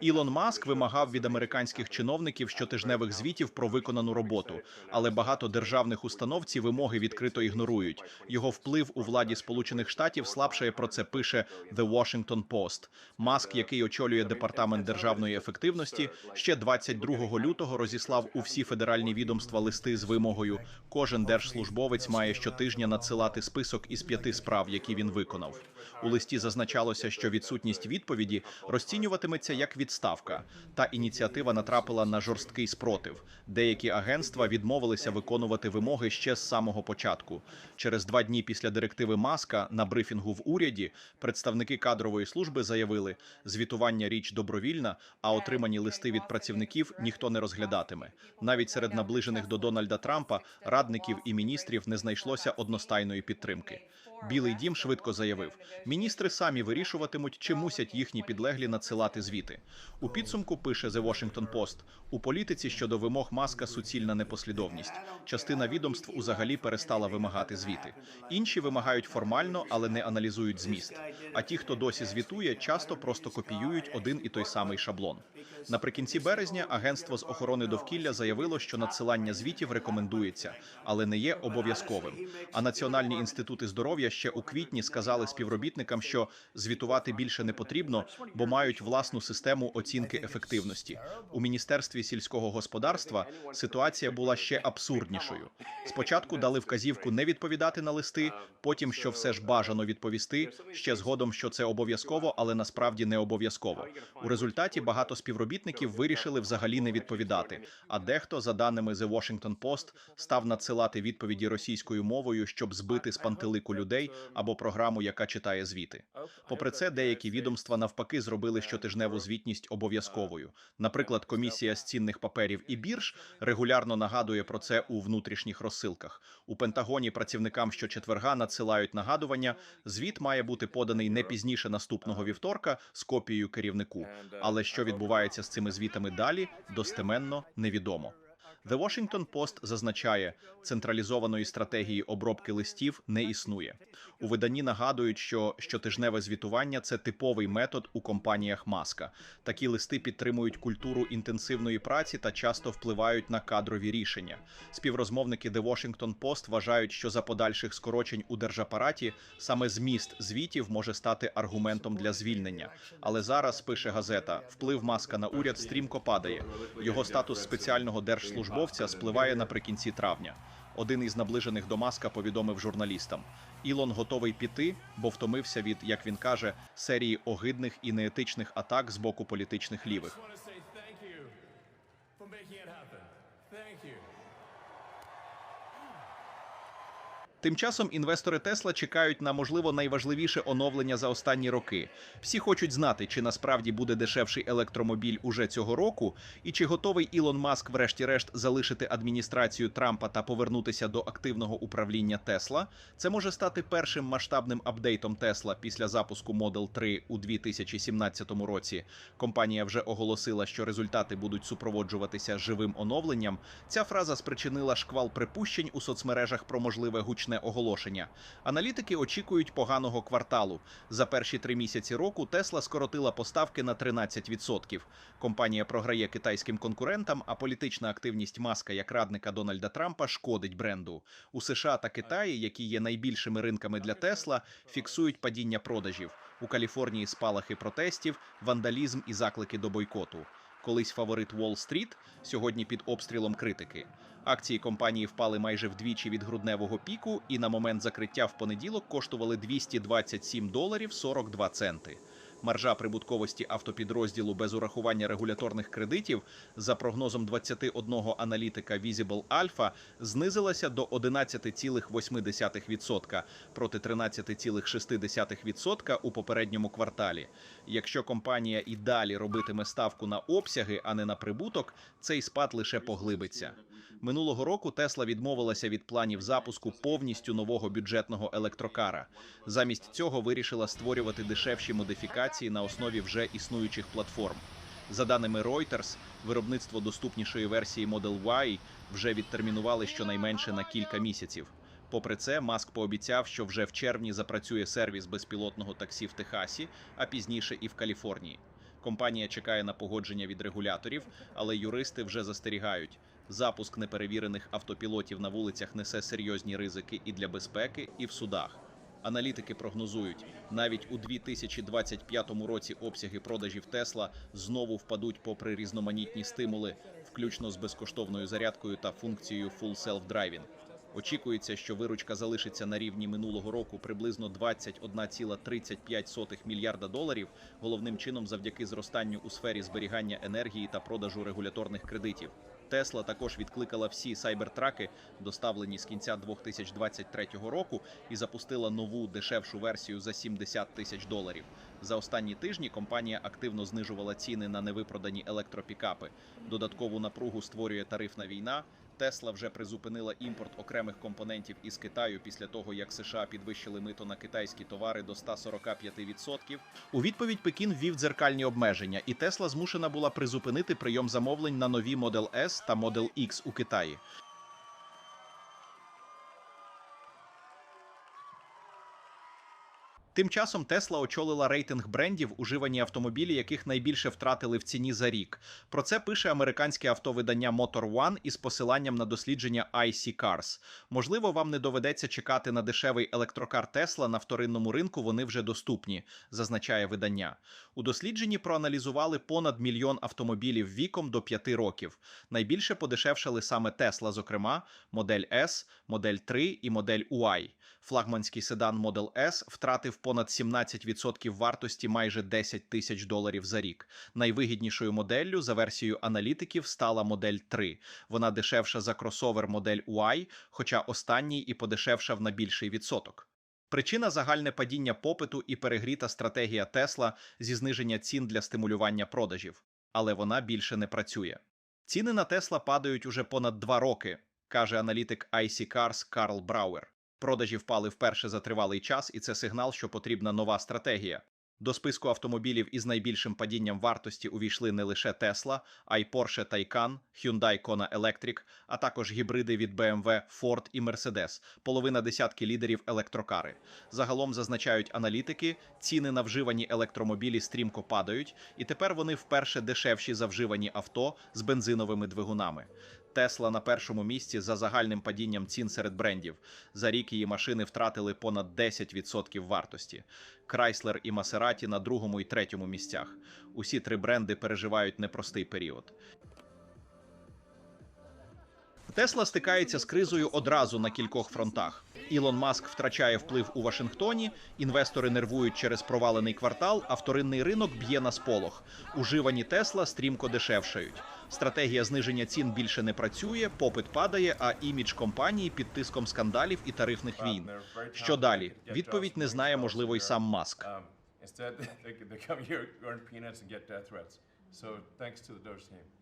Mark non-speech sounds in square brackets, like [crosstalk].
Ілон Маск вимагав від американських чиновників щотижневих звітів про виконану роботу, але багато державних установ ці вимоги відкрито ігнорують. Його вплив у владі Сполучених Штатів слабшає про це пише The Washington Post. Маск, який очолює департамент державної ефективності, ще 22 лютого розіслав у всі федеральні відомства листи з вимогою. Кожен держслужбовець має щотижня надсилати список із п'яти справ, які він виконав. У листі зазначалося, що відсутність відповіді розцінюватиметься як відставка. Та ініціатива натрапила на жорсткий спротив. Деякі агентства відмовилися виконувати вимоги ще з самого початку. Через два дні після директиви Маска на брифінгу в уряді представники кадрової служби заявили, звітування річ добровільна, а отримані листи від працівників ніхто не розглядатиме. Навіть серед наближених до Дональда Трампа радників і міністрів не знайшлося одностайної підтримки. Білий дім швидко заявив: міністри самі вирішуватимуть, чи мусять їхні підлеглі надсилати звіти. У підсумку пише The Washington Post, у політиці щодо вимог маска суцільна непослідовність. Частина відомств узагалі перестала вимагати звіти. Інші вимагають формально, але не аналізують зміст. А ті, хто досі звітує, часто просто копіюють один і той самий шаблон. Наприкінці березня агентство з охорони довкілля заявило, що надсилання звітів рекомендується, але не є обов'язковим. А національні інститути здоров'я ще у квітні сказали співробітникам, що звітувати більше не потрібно, бо мають власну систему оцінки ефективності. У міністерстві сільського господарства ситуація була ще абсурднішою. Спочатку дали вказівку не відповідати на листи, потім що все ж бажано відповісти. Ще згодом, що це обов'язково, але насправді не обов'язково. У результаті багато співробітників вирішили взагалі не відповідати. А дехто, за даними The Washington Post, став надсилати відповіді російською мовою, щоб збити з пантелику людей або програму, яка читає звіти. Попри це, деякі відомства навпаки зробили щотижневу звітність обов'язковою. Наприклад, комісія з цінних паперів і бірж регулярно нагадує про це у внутрішніх розсилках. У Пентагоні працівникам щочетверга надсилають нагадування. Звіт має бути поданий не пізніше наступного вівторка з копією керівнику. Але що відбувається з цими звітами далі, достеменно невідомо. The Washington Post зазначає, централізованої стратегії обробки листів не існує. У виданні нагадують, що щотижневе звітування це типовий метод у компаніях Маска. Такі листи підтримують культуру інтенсивної праці та часто впливають на кадрові рішення. Співрозмовники The Washington Post вважають, що за подальших скорочень у держапараті саме зміст звітів може стати аргументом для звільнення. Але зараз пише газета: вплив маска на уряд стрімко падає. Його статус спеціального держслужбовця спливає наприкінці травня. Один із наближених до маска повідомив журналістам: Ілон готовий піти, бо втомився від, як він каже, серії огидних і неетичних атак з боку політичних лівих. Тим часом інвестори Тесла чекають на можливо найважливіше оновлення за останні роки. Всі хочуть знати, чи насправді буде дешевший електромобіль уже цього року, і чи готовий Ілон Маск, врешті-решт, залишити адміністрацію Трампа та повернутися до активного управління Тесла. Це може стати першим масштабним апдейтом Тесла після запуску Model 3 у 2017 році. Компанія вже оголосила, що результати будуть супроводжуватися живим оновленням. Ця фраза спричинила шквал припущень у соцмережах про можливе гучне оголошення. Аналітики очікують поганого кварталу. За перші три місяці року Тесла скоротила поставки на 13%. Компанія програє китайським конкурентам, а політична активність маска як радника Дональда Трампа шкодить бренду. У США та Китаї, які є найбільшими ринками для Тесла, фіксують падіння продажів. У Каліфорнії спалахи протестів, вандалізм і заклики до бойкоту. Колись фаворит Уолл-стріт, сьогодні під обстрілом критики. Акції компанії впали майже вдвічі від грудневого піку, і на момент закриття в понеділок коштували 227 доларів 42 центи. Маржа прибутковості автопідрозділу без урахування регуляторних кредитів за прогнозом 21 аналітика Visible Alpha знизилася до 11,8% проти 13,6% у попередньому кварталі. Якщо компанія і далі робитиме ставку на обсяги, а не на прибуток, цей спад лише поглибиться. Минулого року Тесла відмовилася від планів запуску повністю нового бюджетного електрокара. Замість цього вирішила створювати дешевші модифікації на основі вже існуючих платформ. За даними Reuters, виробництво доступнішої версії Model Y вже відтермінували щонайменше на кілька місяців. Попри це, Маск пообіцяв, що вже в червні запрацює сервіс безпілотного таксі в Техасі, а пізніше і в Каліфорнії. Компанія чекає на погодження від регуляторів, але юристи вже застерігають. Запуск неперевірених автопілотів на вулицях несе серйозні ризики і для безпеки, і в судах. Аналітики прогнозують, навіть у 2025 році обсяги продажів Тесла знову впадуть попри різноманітні стимули, включно з безкоштовною зарядкою та функцією Full Self Driving. Очікується, що виручка залишиться на рівні минулого року приблизно 21,35 мільярда доларів, головним чином завдяки зростанню у сфері зберігання енергії та продажу регуляторних кредитів. Тесла також відкликала всі сайбертраки, доставлені з кінця 2023 року, і запустила нову дешевшу версію за 70 тисяч доларів. За останні тижні компанія активно знижувала ціни на невипродані електропікапи. Додаткову напругу створює тарифна війна. Тесла вже призупинила імпорт окремих компонентів із Китаю після того, як США підвищили мито на китайські товари до 145%. У відповідь Пекін ввів дзеркальні обмеження, і Тесла змушена була призупинити прийом замовлень на нові Model S та Model X у Китаї. Тим часом Тесла очолила рейтинг брендів, уживані автомобілі, яких найбільше втратили в ціні за рік. Про це пише американське автовидання Motor One із посиланням на дослідження IC Cars. Можливо, вам не доведеться чекати на дешевий електрокар Тесла на вторинному ринку. Вони вже доступні, зазначає видання. У дослідженні проаналізували понад мільйон автомобілів віком до 5 років. Найбільше подешевшали саме Тесла, зокрема, модель S, модель 3 і модель Y. Флагманський седан Model S втратив понад 17% вартості майже 10 тисяч доларів за рік. Найвигіднішою моделлю за версією аналітиків стала модель 3. Вона дешевша за кросовер модель Y, хоча останній і подешевшав на більший відсоток. Причина загальне падіння попиту і перегріта стратегія Тесла зі зниження цін для стимулювання продажів, але вона більше не працює. Ціни на Тесла падають уже понад два роки, каже аналітик IC Cars Карл Брауер. Продажі впали вперше за тривалий час, і це сигнал, що потрібна нова стратегія. До списку автомобілів із найбільшим падінням вартості увійшли не лише Tesla, а й Porsche Taycan, Hyundai Kona Electric, а також гібриди від BMW, Ford і Mercedes, половина десятки лідерів електрокари. Загалом зазначають аналітики, ціни на вживані електромобілі стрімко падають, і тепер вони вперше дешевші за вживані авто з бензиновими двигунами. Тесла на першому місці за загальним падінням цін серед брендів. За рік її машини втратили понад 10% вартості. Крайслер і Масераті на другому і третьому місцях. Усі три бренди переживають непростий період. Тесла стикається з кризою одразу на кількох фронтах. Ілон Маск втрачає вплив у Вашингтоні, інвестори нервують через провалений квартал, а вторинний ринок б'є на сполох. Уживані Тесла стрімко дешевшають. Стратегія зниження цін більше не працює, попит падає, а імідж компанії під тиском скандалів і тарифних війн. Що далі? Відповідь не знає, можливо, й сам Маск. Um, instead, [laughs] they. So thanks to the Doge team.